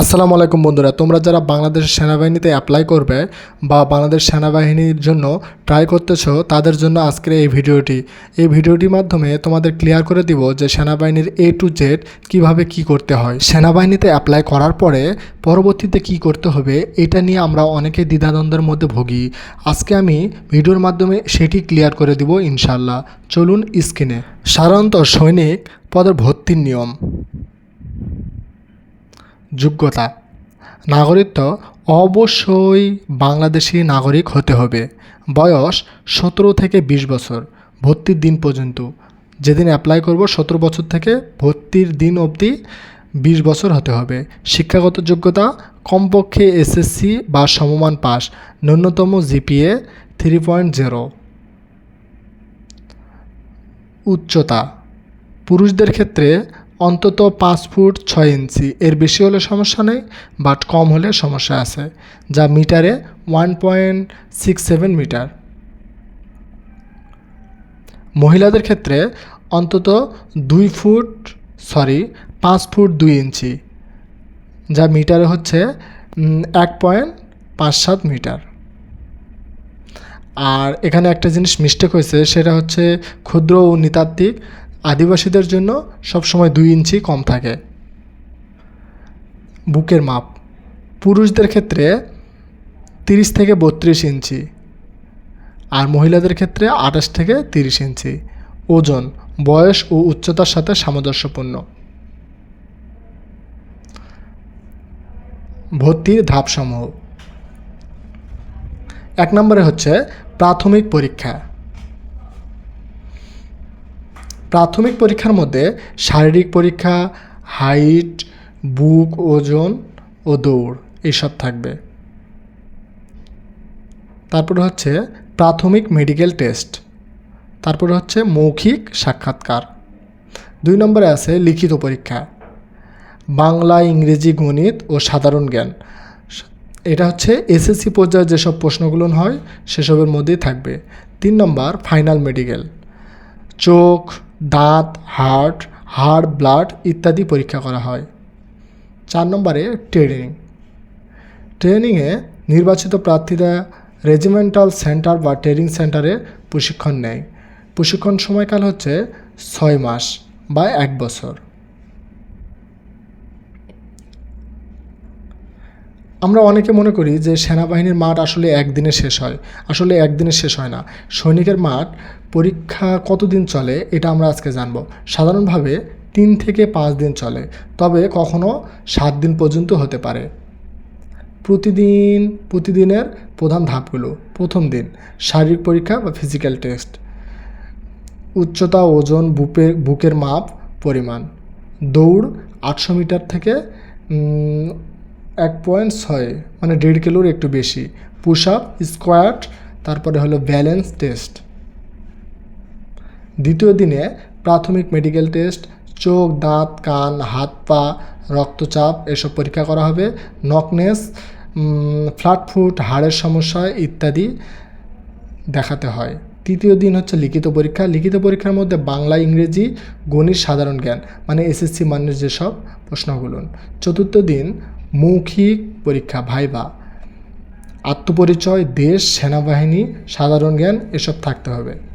আসসালামু আলাইকুম বন্ধুরা, তোমরা যারা বাংলাদেশ সেনাবাহিনীতে অ্যাপ্লাই করবে বা বাংলাদেশ সেনাবাহিনীর জন্য ট্রাই করতেছো, তাদের জন্য আজকের এই ভিডিওটি। এই ভিডিওটির মাধ্যমে তোমাদের ক্লিয়ার করে দিব যে সেনাবাহিনীর এ টু জেড কীভাবে কি করতে হয়। সেনাবাহিনীতে অ্যাপ্লাই করার পরে পরবর্তীতে কি করতে হবে, এটা নিয়ে আমরা অনেকে দ্বিধাদ্বন্দ্বের মধ্যে ভুগি। আজকে আমি ভিডিওর মাধ্যমে সেটি ক্লিয়ার করে দিব ইনশাল্লাহ চলুন স্ক্রিনে সাধারণত সৈনিক পদের ভর্তির নিয়ম। যোগ্যতা। নাগরিকত্ব অবশ্যই বাংলাদেশি নাগরিক হতে হবে। বয়স সতেরো থেকে বিশ বছর, ভর্তির দিন পর্যন্ত। যেদিন অ্যাপ্লাই করব সতেরো বছর থেকে ভর্তির দিন অবধি বিশ বছর হতে হবে। শিক্ষাগত যোগ্যতা, কমপক্ষে এসএসসি বা সমমান পাস, ন্যূনতম জিপিএ থ্রি পয়েন্ট জিরো উচ্চতা, পুরুষদের ক্ষেত্রে অন্তত পাঁচ ফুট ছয় ইঞ্চি। এর বেশি হলে সমস্যা নেই, বাট কম হলে সমস্যা আছে, যা মিটারে one point six seven metre. মহিলাদের ক্ষেত্রে অন্তত দুই ফুট সরি পাঁচ ফুট দুই ইঞ্চি, যা মিটারে হচ্ছে এক পয়েন্ট পাঁচ সাত মিটার। আর এখানে একটা জিনিস মিস্টেক হয়েছে, সেটা হচ্ছে ক্ষুদ্র ও নৃতাত্ত্বিক আদিবাসীদের জন্য সবসময় দুই ইঞ্চি কম থাকে। বুকের মাপ। পুরুষদের ক্ষেত্রে তিরিশ থেকে বত্রিশ ইঞ্চি আর মহিলাদের ক্ষেত্রে আঠাশ থেকে তিরিশ ইঞ্চি। ওজন, বয়স ও উচ্চতার সাথে সামঞ্জস্যপূর্ণ। ভর্তির ধাপসমূহ। এক নম্বরে হচ্ছে প্রাথমিক পরীক্ষা। প্রাথমিক পরীক্ষার মধ্যে শারীরিক পরীক্ষা, হাইট, বুক, ওজন ও দৌড় এইসব থাকবে। তারপরে হচ্ছে প্রাথমিক মেডিকেল টেস্ট। তারপরে হচ্ছে মৌখিক সাক্ষাৎকার। দুই নম্বরে আছে লিখিত পরীক্ষা। বাংলা, ইংরেজি, গণিত ও সাধারণ জ্ঞান। এটা হচ্ছে এসএসসি পর্যায়ে যেসব প্রশ্নগুলো হয়, সেসবের মধ্যেই থাকবে। তিন নম্বর, ফাইনাল মেডিকেল। চোখ দাঁত, হার্ট, হাড়, ব্লাড ইত্যাদি পরীক্ষা করা হয়। চার নম্বরে ট্রেনিং। ট্রেনিংয়ে নির্বাচিত প্রার্থীরা রেজিমেন্টাল সেন্টার বা ট্রেনিং সেন্টারে প্রশিক্ষণ নেয়। প্রশিক্ষণ সময়কাল হচ্ছে ছয় মাস বা এক বছর। আমরা অনেকে মনে করি যে সেনাবাহিনীর মাঠ আসলে একদিনে শেষ হয়। আসলে একদিনে শেষ হয় না। সৈনিকের মাঠ পরীক্ষা কতদিন চলে এটা আমরা আজকে জানব। সাধারণভাবে তিন থেকে পাঁচ দিন চলে, তবে কখনো সাত দিন পর্যন্ত হতে পারে। প্রতিদিন, প্রতিদিনের প্রধান ধাপগুলো। প্রথম দিন, শারীরিক পরীক্ষা বা ফিজিক্যাল টেস্ট উচ্চতা, ওজন বুপে বুকের মাপ, পরিমাণ। দৌড় আটশো মিটার থেকে এক পয়েন্ট ছয় মানে দেড় কিলোর একটু বেশি। পুশ আপ স্কোয়াট তারপরে হলো ব্যালেন্স টেস্ট দ্বিতীয় দিনে প্রাথমিক মেডিকেল টেস্ট, চোখ, দাঁত, কান, হাত, পা, রক্তচাপ এসব পরীক্ষা করা হবে। নকনেস ফ্ল্যাট ফুট, হাড়ের সমস্যা ইত্যাদি দেখাতে হয়। তৃতীয় দিন হচ্ছে লিখিত পরীক্ষা। লিখিত পরীক্ষার মধ্যে বাংলা, ইংরেজি, গণিত, সাধারণ জ্ঞান মানে এসএসসি মানের যেসব প্রশ্নগুলো। চতুর্থ দিন মৌখিক পরীক্ষা, ভাইবা। আত্মপরিচয়, দেশ, সেনাবাহিনী, সাধারণ জ্ঞান, এসব থাকতে হবে।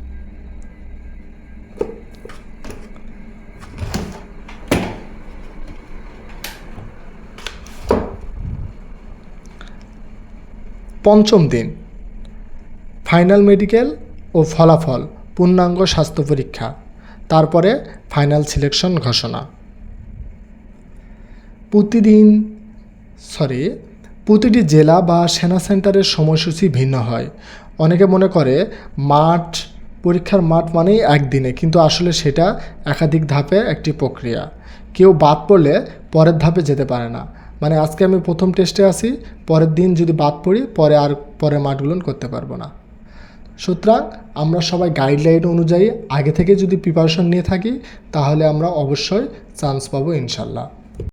পঞ্চম দিন। ফাইনাল মেডিকেল ও ফলাফল, পূর্ণাঙ্গ স্বাস্থ্য পরীক্ষা, তারপরে ফাইনাল সিলেকশন ঘোষণা। প্রতিদিন, সরি, প্রতিটি জেলা বা সেনা সেন্টারের সময়সূচি ভিন্ন হয়। অনেকে মনে করে মাঠ, পরীক্ষার মাঠ মানেই একদিনে, কিন্তু আসলে সেটা একাধিক ধাপে একটি প্রক্রিয়া। কেউ বাদ পড়লে পরের ধাপে যেতে পারে না। মানে আজকে আমি প্রথম টেস্টে আসি পরের দিন যদি বাদ পড়ি, পরে আর পরের মাঠগুলো করতে পারব না। সুতরাং আমরা সবাই গাইডলাইন অনুযায়ী আগে থেকে যদি প্রিপারেশন নিয়ে থাকি, তাহলে আমরা অবশ্যই চান্স পাবো ইনশাল্লাহ।